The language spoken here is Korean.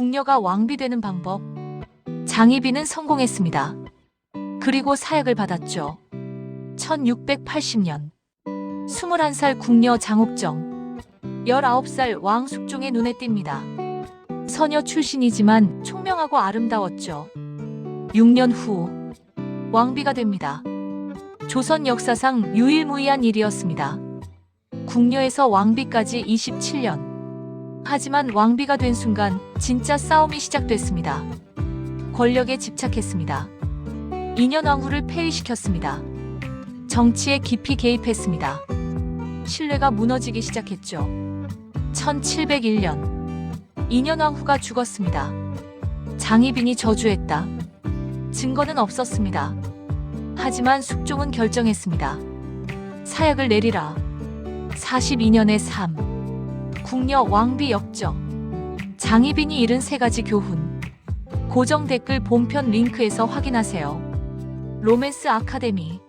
궁녀가 왕비 되는 방법. 장희빈은 성공했습니다. 그리고 사약을 받았죠. 1680년 21살 궁녀 장옥정 19살 왕 숙종의 눈에 띕니다. 서녀 출신이지만 총명하고 아름다웠죠. 6년 후 왕비가 됩니다. 조선 역사상 유일무이한 일이었습니다. 궁녀에서 왕비까지 27년. 하지만 왕비가 된 순간 진짜 싸움이 시작됐습니다. 권력에 집착했습니다. 인현 왕후를 폐위시켰습니다. 정치에 깊이 개입했습니다. 신뢰가 무너지기 시작했죠. 1701년 인현 왕후가 죽었습니다. 장희빈이 저주했다. 증거는 없었습니다. 하지만 숙종은 결정했습니다. 사약을 내리라. 42년의 삶. 궁녀 왕비 역정. 장희빈이 잃은 세 가지 교훈. 고정 댓글 본편 링크에서 확인하세요. 로맨스 아카데미